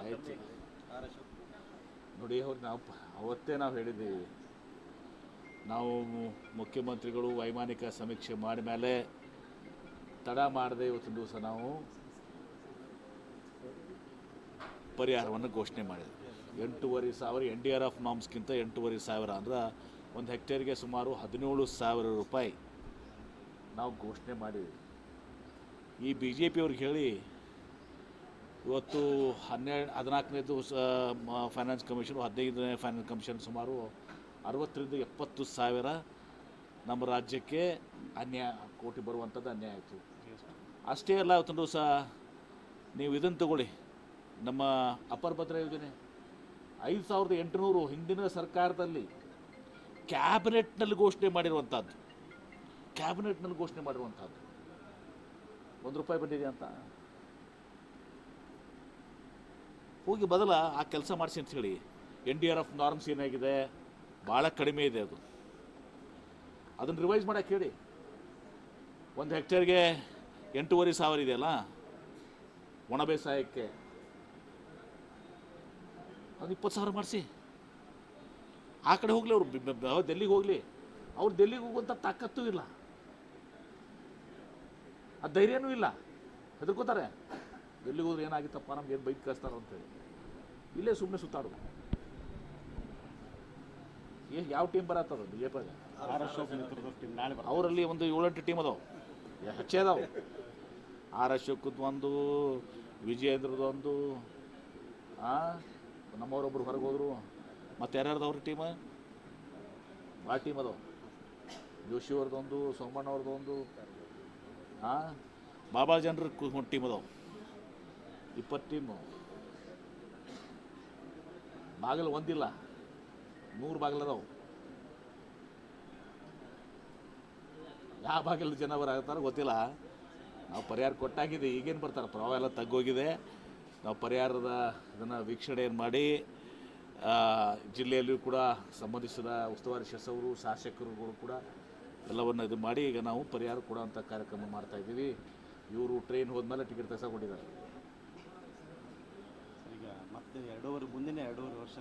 ಆಯ್ತು. ನೋಡಿ, ಅವ್ರು ನಾವು ಅವತ್ತೇ ನಾವು ಹೇಳಿದ್ದೀವಿ. ನಾವು ಮುಖ್ಯಮಂತ್ರಿಗಳು ವೈಮಾನಿಕ ಸಮೀಕ್ಷೆ ಮಾಡಿದ ಮೇಲೆ ತಡ ಮಾಡದೆ ಇವತ್ತಿನ ದಿವಸ ನಾವು ಪರಿಹಾರವನ್ನು ಘೋಷಣೆ ಮಾಡಿದ್ವಿ. ಎಂಟೂವರೆ ಸಾವಿರ ಎನ್ ಡಿ ಆರ್ ಆಫ್ ನಾಮ್ಸ್ಗಿಂತ ಎಂಟೂವರೆ ಸಾವಿರ ಅಂದ್ರೆ ಒಂದು ಹೆಕ್ಟೇರ್ಗೆ ಸುಮಾರು ಹದಿನೇಳು ಸಾವಿರ ರೂಪಾಯಿ ನಾವು ಘೋಷಣೆ ಮಾಡಿದ್ವಿ. ಈ ಬಿ ಜೆ ಪಿಯವ್ರಿಗೆ ಹೇಳಿ ಇವತ್ತು ಹನ್ನೆರಡು, ಹದಿನಾಲ್ಕನೇದು ಫೈನಾನ್ಸ್ ಕಮಿಷನು ಹದಿನೈದನೇ ಫೈನಾನ್ಸ್ ಕಮಿಷನ್ ಸುಮಾರು ಅರವತ್ತರಿಂದ ಎಪ್ಪತ್ತು ಸಾವಿರ ನಮ್ಮ ರಾಜ್ಯಕ್ಕೆ ಅನ್ಯಾಯ, ಕೋಟಿ ಬರುವಂಥದ್ದು ಅನ್ಯಾಯ ಆಯಿತು. ಅಷ್ಟೇ ಅಲ್ಲ ಇವತ್ತೊಂದು ಸಹ ನೀವು ಇದನ್ನು ತಗೊಳ್ಳಿ. ನಮ್ಮ ಅಪರ ಭದ್ರ ಯೋಜನೆ ಐದು ಸಾವಿರದ ಎಂಟುನೂರು ಹಿಂದಿನ ಸರ್ಕಾರದಲ್ಲಿ ಕ್ಯಾಬಿನೆಟ್ನಲ್ಲಿ ಘೋಷಣೆ ಮಾಡಿರುವಂಥದ್ದು. ಕ್ಯಾಬಿನೆಟ್ನಲ್ಲಿ ಘೋಷಣೆ ಮಾಡಿರುವಂಥದ್ದು. ಒಂದು ರೂಪಾಯಿ ಬಂದಿದೆ ಅಂತ? ಹೋಗಿ ಬದಲ ಆ ಕೆಲಸ ಮಾಡಿಸಿ ಅಂತ ಹೇಳಿ N D R F norms ಏನಾಗಿದೆ? ಭಾಳ ಕಡಿಮೆ ಇದೆ ಅದು. ಅದನ್ನು ರಿವೈಸ್ ಮಾಡಕ್ಕೆ ಹೇಳಿ. ಒಂದು ಹೆಕ್ಟೇರ್ಗೆ ಎಂಟೂವರೆ ಸಾವಿರ ಇದೆಯಲ್ಲ ಒಣ ಬೇಸಾಯಕ್ಕೆ ಅದು ಇಪ್ಪತ್ತು ಸಾವಿರ ಮಾಡಿಸಿ. ಆ ಕಡೆ ಹೋಗಲಿ ಅವರು. ಡೆಲ್ಲಿಗೆ ಹೋಗಲಿ. ಅವ್ರು ಡೆಲ್ಲಿಗೆ ಹೋಗುವಂಥ ತಾಕತ್ತೂ ಇಲ್ಲ. ಆ ಧೈರ್ಯನೂ ಇಲ್ಲ. ಹೆದರ್ಕೋತಾರೆ. ಡೆಲ್ಲಿಗೆ ಹೋದ್ರೆ ಏನಾಗಿತ್ತಪ್ಪ? ನಮ್ಗೆ ಏನು ಬೈಕ್ ಕಳಿಸ್ತಾರ ಅಂತೇಳಿ ಇಲ್ಲೇ ಸುಮ್ಮನೆ ಸುತ್ತಾಡು ಏ ಯಾವ ಟೀಮ್ ಬರತ್ತದ ಬಿ ಜೆ ಪಿ ಅವರಲ್ಲಿ ಒಂದು ಏಳೆಂಟು ಟೀಮ್ ಅದಾವೆ. ಹೆಚ್ಚೇ ಅದಾವೆ. ಆರ್ ಅಶೋಕದ್ದು ಒಂದು ವಿಜಯೇಂದ್ರದ್ದು ಒಂದು ಆ ನಮ್ಮವರೊಬ್ಬರು ಹೊರಗೆ ಹೋದರು. ಮತ್ತು ಯಾರ್ಯಾರ್ದವ್ರ ಟೀಮ್ ಭಾಳ ಟೀಮ್ ಅದಾವೆ. ಜೋಶಿ ಅವ್ರದ್ದೊಂದು ಸೋಮಣ್ಣವ್ರದ್ದು ಒಂದು ಹಾಂ ಬಾಬಾ ಜನರ ಒಂದು ಟೀಮ್ ಅದಾವೆ. ಇಪ್ಪತ್ತು ಟೀಮು ಬಾಗಿಲು ಒಂದಿಲ್ಲ, ನೂರು ಬಾಗಿಲು ಅದಾವೆ. ಯಾವ ಬಾಗಿಲು ಜನ ಬರಾಕತ್ತಾರೋ ಗೊತ್ತಿಲ್ಲ. ನಾವು ಪರಿಹಾರ ಕೊಟ್ಟಾಗಿದೆ, ಈಗೇನು ಬರ್ತಾರೆ? ಪ್ರವಾಹ ಎಲ್ಲ ತಗ್ಗೋಗಿದೆ. ನಾವು ಪರಿಹಾರದ ಇದನ್ನು ವೀಕ್ಷಣೆಯನ್ನು ಮಾಡಿ ಜಿಲ್ಲೆಯಲ್ಲಿಯೂ ಕೂಡ ಸಂಬಂಧಿಸಿದ ಉಸ್ತುವಾರಿ ಸಚಿವರು, ಶಾಸಕರುಗಳು ಕೂಡ ಎಲ್ಲವನ್ನು ಇದು ಮಾಡಿ, ಈಗ ನಾವು ಪರಿಹಾರ ಕೊಡುವಂಥ ಕಾರ್ಯಕ್ರಮ ಮಾಡ್ತಾಯಿದ್ದೀವಿ ಇವರು ಟ್ರೈನ್ ಹೋದ್ಮೇಲೆ ಟಿಕೆಟ್ ತೆಗೆಸ್ಕೊಂಡಿದ್ದಾರೆ. ಎರಡೂವರೆ ಮುಂದಿನ ಎರಡೂವರೆ ವರ್ಷ